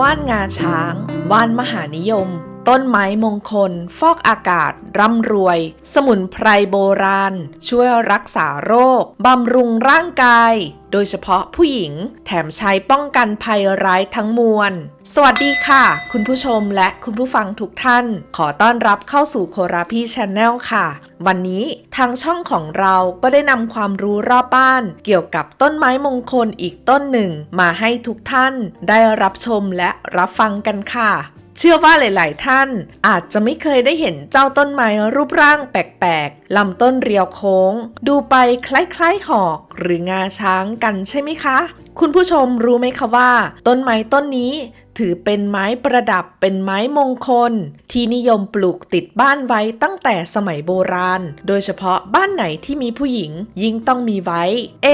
ว่านงาช้าง ว่านมหานิยม ต้นไม้มงคล ฟอกอากาศ ร่ำรวย สมุนไพรโบราณ ช่วยรักษาโรค บำรุงร่างกาย โดยเฉพาะผู้หญิง แถมใช้ป้องกันภัยร้ายทั้งมวล สวัสดีค่ะ คุณผู้ชมและคุณผู้ฟังทุกท่าน ขอต้อนรับเข้าสู่โคราพี่ชแนลค่ะ วันนี้ทางช่องของเราก็ได้นำความรู้รอบบ้าน เกี่ยวกับต้นไม้มงคลอีกต้นหนึ่ง มาให้ทุกท่านได้รับชมและรับฟังกันค่ะ เชื่อว่าหลาย ๆ ท่านอาจจะไม่เคยได้เห็นเจ้าต้นไม้รูปร่างแปลก ๆ ลำต้นเรียวโค้ง ดูไปคล้าย ๆ หอกหรืองาช้างกันใช่ไหมคะ คุณผู้ชมรู้ไหมคะว่า ต้นไม้ต้นนี้ถือเป็นไม้ประดับเป็นไม้มงคล ที่นิยมปลูกติดบ้านไว้ตั้งแต่สมัยโบราณ โดยเฉพาะบ้านไหนที่มีผู้หญิงยิ่งต้องมีไว้ เอ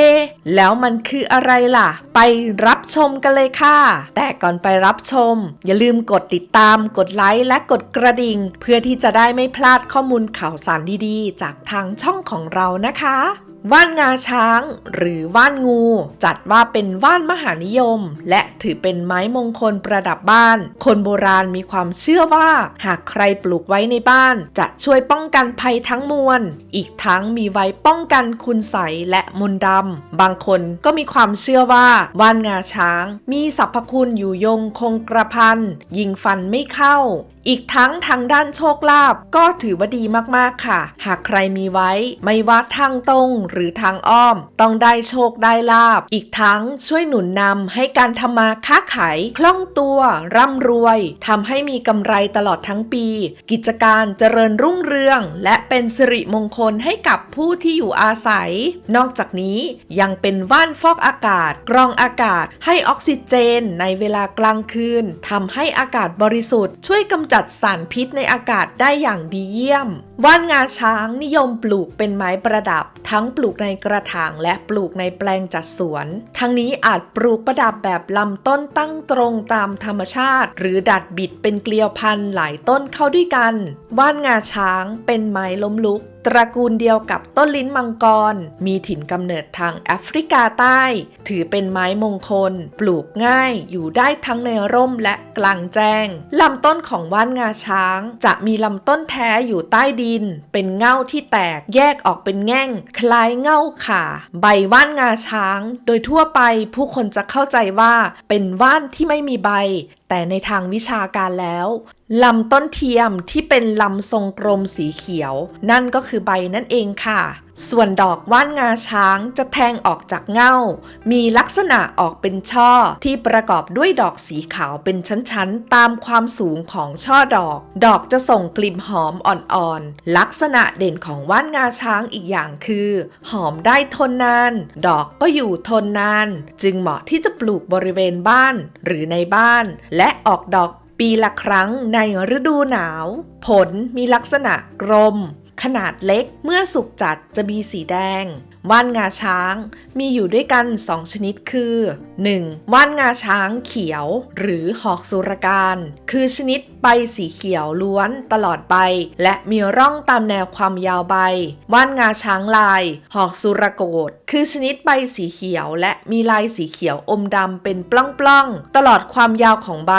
แล้วมันคืออะไรล่ะ ไปรับชมกันเลยค่ะ แต่ก่อนไปรับชม อย่าลืมกดติดตาม กดไลค์และกดกระดิ่ง เพื่อที่จะได้ไม่พลาดข้อมูลข่าวสารดีๆ จากทางช่องของเรานะคะ ว่านงาช้าง หรือว่านงู จัดว่าเป็นว่านมหานิยม และถือเป็นไม้มงคลประดับบ้าน คนโบราณมีความเชื่อว่า หากใครปลูกไว้ในบ้าน จะช่วยป้องกันภัยทั้งมวล อีกทั้งมีไว้ป้องกันคุณใสและมนต์ดำ บางคนก็มีความเชื่อว่าว่านงาช้าง มีสรรพคุณอยู่ยงคงกระพันยิงฟันไม่เข้าอีกทั้งทางด้านโชคลาภก็ถือว่าดีมากๆค่ะ หากใครมีไว้ไม่ว่าทางตรงหรือทางอ้อม ต้องได้โชคได้ลาบ อีกทั้งช่วยหนุนนำให้การทำมาค้าขายคล่องตัว ร่ำรวยทำให้มีกำไรตลอดทั้งปี กิจการเจริญรุ่งเรือง และเป็นสิริมงคลให้กับผู้ที่อยู่อาศัย นอกจากนี้ยังเป็นว่านฟอกอากาศ กรองอากาศ ให้ออกซิเจน ในเวลากลางคืนทำให้อากาศบริสุทธิ์ช่วยกำจัดสารพิษในอากาศได้อย่างดีเยี่ยม ว่านงาช้างนิยมปลูกเป็นไม้ประดับ ทั้งปลูกในกระถางและปลูกในแปลงจัดสวน ทั้งนี้อาจปลูกประดับแบบลำต้นตั้งตรงตามธรรมชาติ หรือดัดบิดเป็นเกลียวพันหลายต้นเข้าด้วยกัน ว่านงาช้างเป็นไม้ล้มลุก ตระกูลเดียวกับต้นลิ้นมังกร มีถิ่นกำเนิดทางแอฟริกาใต้ ถือเป็นไม้มงคล ปลูกง่ายอยู่ได้ทั้งในร่มและกลางแจ้งลำต้นของว่านงาช้าง จะมีลำต้นแท้อยู่ใต้ดิน เป็นเง่าที่แตกแยกออกเป็นแง่ง คล้ายเง่าข่าใบว่านงาช้าง โดยทั่วไปผู้คนจะเข้าใจว่าเป็นว่านที่ไม่มีใบ แต่ในทางวิชาการแล้วลำต้นเทียมที่เป็นลำทรงกลมสีเขียว นั่นก็คือใบนั่นเองค่ะส่วนดอกว่านงาช้างจะแทงออกจากเง่า มีลักษณะออกเป็นช่อที่ประกอบด้วยดอกสีขาวเป็นชั้นๆ ตามความสูงของช่อดอก ดอกจะส่งกลิ่นหอมอ่อนๆ ลักษณะเด่นของว่านงาช้างอีกอย่างคือ หอมได้ทนนาน ดอกก็อยู่ทนนาน จึงเหมาะที่จะปลูกบริเวณบ้านหรือในบ้าน และออกดอกปีละครั้งในฤดูหนาว ผลมีลักษณะกลม ขนาดเล็กเมื่อสุกจัดจะมีสีแดง ว่านงาช้างมีอยู่ด้วยกัน 2 ชนิดคือ 1. ว่านงาช้างเขียว หรือหอกสุรการ คือชนิดใบสีเขียวล้วนตลอดใบ และมีร่องตามแนวความยาวใบ ว่านงาช้างลาย หอกสุรโกฏคือชนิดใบสีเขียว และมีลายสีเขียวอมดำเป็นปล้องๆ ตลอดความยาวของใบ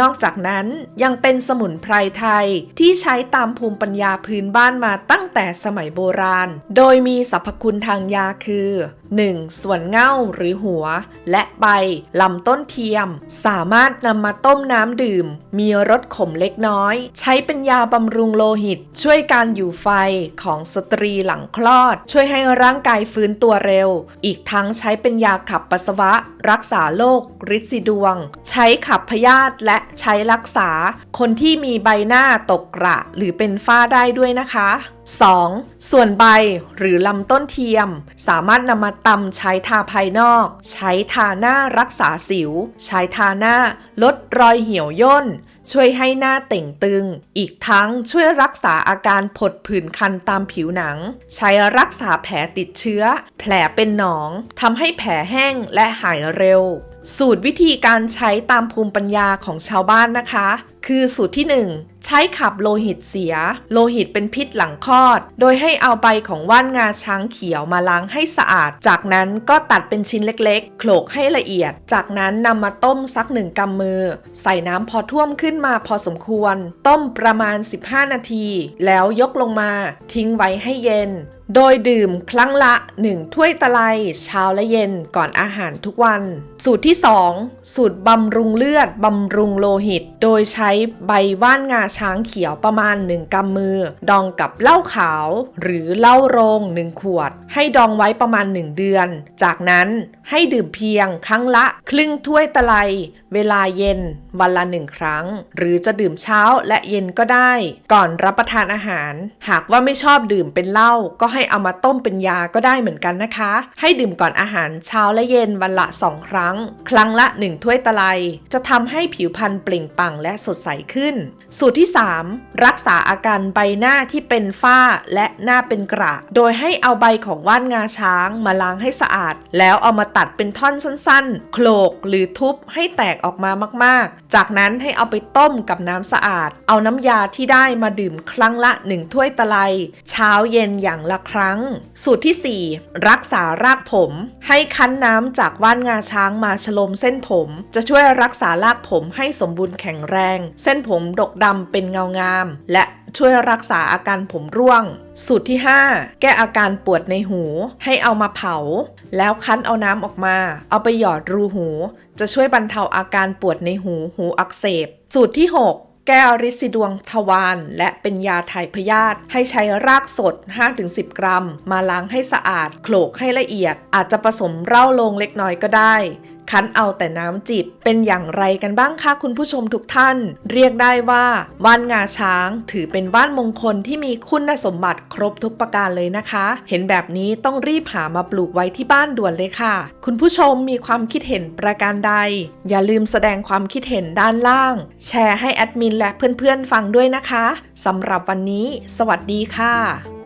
นอกจากนั้นยังเป็นสมุนไพรไทยที่ใช้ตามภูมิปัญญาพื้นบ้านมาตั้งแต่สมัยโบราณ โดยมีสรรพคุณทางยาคือ 1. ส่วนเง่าหรือหัว และใบลำต้นเทียม สามารถนำมาต้มน้ำดื่ม มีรสขมเล็กน้อย ใช้เป็นยาบำรุงโลหิต ช่วยการอยู่ไฟของสตรีหลังคลอด ช่วยให้ร่างกายฟื้นตัวเร็ว อีกทั้งใช้เป็นยาขับปัสสาวะ รักษาโรคริดสีดวง ใช้ขับพยาธิและใช้รักษา คนที่มีใบหน้าตกกระ หรือเป็นฝ้าได้ด้วยนะคะ 2. ส่วนใบหรือลำต้นเทียม สามารถนำมาตำใช้ทาภายนอก ใช้ทาหน้ารักษาสิว ใช้ทาหน้าลดรอยเหี่ยวย่น ช่วยให้หน้าเต่งตึง อีกทั้งช่วยรักษาอาการผดผื่นคันตามผิวหนัง ใช้รักษาแผลติดเชื้อ แผลเป็นหนองทำให้แผลแห้งและหายเร็วสูตรวิธีการใช้ตามภูมิปัญญาของชาวบ้านนะคะ คือสูตรที่ 1 ใช้ขับโลหิตเสีย โลหิตเป็นพิษหลังคลอด โดยให้เอาใบของว่านงาช้างเขียวมาล้างให้สะอาด จากนั้นก็ตัดเป็นชิ้นเล็กๆ โขลกให้ละเอียด จากนั้นนำมาต้มสักหนึ่งกำมือ ใส่น้ำพอท่วมขึ้นมาพอสมควร ต้มประมาณ 15 นาที แล้วยกลงมาทิ้งไว้ให้เย็นโดยดื่มครั้งละ 1 ถ้วยตะไลเช้าและเย็นก่อนอาหารทุกวัน สูตรที่ 2 สูตรบำรุงเลือดบำรุงโลหิต โดยใช้ใบว่านงาช้างเขียวประมาณ 1กำมือ ดองกับเหล้าขาว หรือเหล้าโรง 1 ขวด ให้ดองไว้ประมาณ 1 เดือน จากนั้นให้ดื่มเพียงครั้งละ ครึ่งถ้วยตะไลเวลาเย็นวันละหนึ่งครั้ง หรือจะดื่มเช้าและเย็นก็ได้ ก่อนรับประทานอาหาร หากว่าไม่ชอบดื่มเป็นเหล้าก็ให้เอามาต้มเป็นยาก็ได้เหมือนกันนะคะ ให้ดื่มก่อนอาหารเช้าและเย็นวันละ2ครั้งครั้งละ 1 ถ้วยตะไล จะทำให้ผิวพรรณเปล่งปลั่งและสดใสขึ้น สูตรที่ 3 รักษาอาการใบหน้าที่เป็นฝ้าและหน้าเป็นกระ โดยให้เอาใบของว่านงาช้างมาล้างให้สะอาด แล้วเอามาตัดเป็นท่อนสั้นๆโขลกหรือทุบให้แตกออกมามากๆ จากนั้นให้เอาไปต้มกับน้ำสะอาด เอาน้ำยาที่ได้มาดื่มครั้งละ 1 ถ้วยตะไล เช้าเย็นอย่างละครั้ง สูตรที่ 4 รักษารากผม ให้คั้นน้ำจากว่านงาช้างมาฉลมเส้นผม จะช่วยรักษารากผมให้สมบูรณ์แข็งแรง เส้นผมดกดำเป็นเงางาม และช่วยรักษาอาการผมร่วง สูตรที่ 5 แก้อาการปวดในหู ให้เอามาเผา แล้วคั้นเอาน้ำออกมา เอาไปหยอดรูหู จะช่วยบรรเทาอาการปวดในหูหูอักเสบ สูตรที่ 6 แก้ริดซิดวงทวารและเป็นยาถ่ายพยาธิให้ใช้รากสด 5-10 กรัม มาล้างให้สะอาด โขลกให้ละเอียด อาจจะผสมเหล้าลงเล็กน้อยก็ได้ คั้นเอาแต่น้ำจิบ เป็นอย่างไรกันบ้างคะคุณผู้ชมทุกท่าน เรียกได้ว่าว่านงาช้างถือเป็นว่านมงคลที่มีคุณสมบัติครบทุกประการเลยนะคะ เห็นแบบนี้ต้องรีบหามาปลูกไว้ที่บ้านด่วนเลยค่ะ คุณผู้ชมมีความคิดเห็นประการใด อย่าลืมแสดงความคิดเห็นด้านล่าง แชร์ให้แอดมินและเพื่อนๆฟังด้วยนะคะสำหรับวันนี้ สวัสดีค่ะ